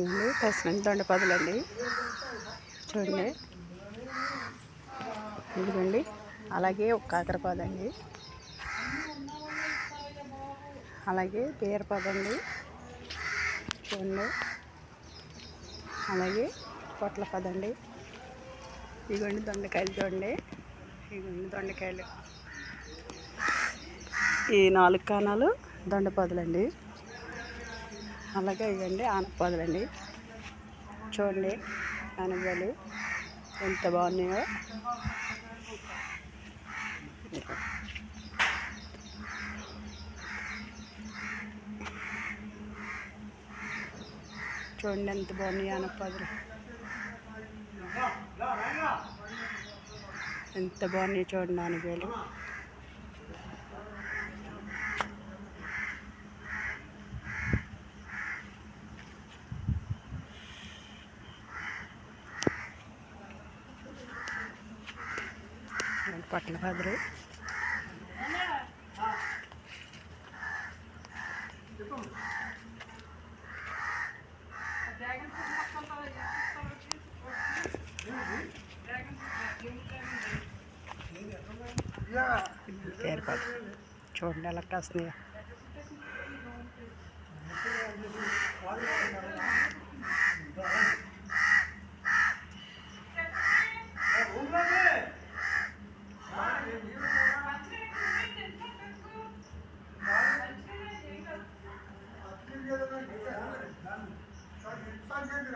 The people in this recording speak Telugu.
ఇవ్వండి పెసరండి దొండపదులండి చూడండి. ఇదిగోండి. అలాగే ఒక కాకరపాదు అండి అలాగే బీరపాదు అండి చూడండి. అలాగే పొట్ల పదండి. ఇదిగోండి దొండకాయలు చూడండి. ఇదిగోండి దొండకాయలు. ఈ నాలుగు కాణాలు దొండపాదులండి అలాగే ఇవ్వండి ఆనపదులండి చూడండి ఆనపదాలు ఎంత బాగున్నాయో. చూడండి ఎంత బాగున్నాయి ఆనపదులు ఎంత బాగున్నాయి చూడండి ఆనపేలు పట్ల పదరు ఏర్పాటు చూడండి ఎలా కాస్తున్నాయో பர்சன்ட்